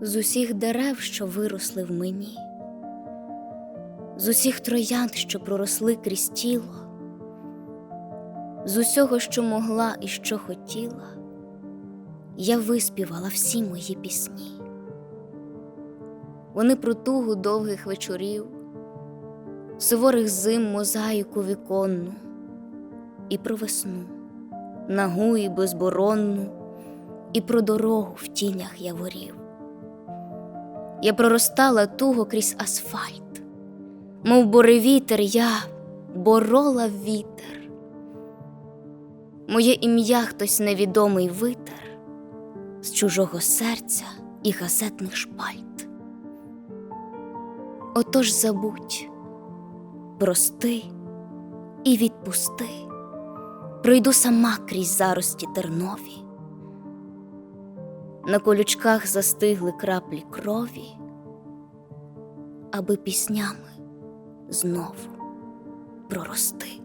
з усіх дерев, що виросли в мені, з усіх троянд, що проросли крізь тіло, з усього, що могла і що хотіла, я виспівала всі мої пісні. Вони про тугу довгих вечорів, суворих зим мозаїку віконну, і про весну, нагу і безборонну, і про дорогу в тінях яворів. Я проростала туго крізь асфальт, мов боревітер я борола вітер. Моє ім'я хтось невідомий витер з чужого серця і газетних шпальт. Отож забудь, прости і відпусти, пройду сама крізь зарості тернові. На колючках застигли краплі крові, аби піснями знову прорости.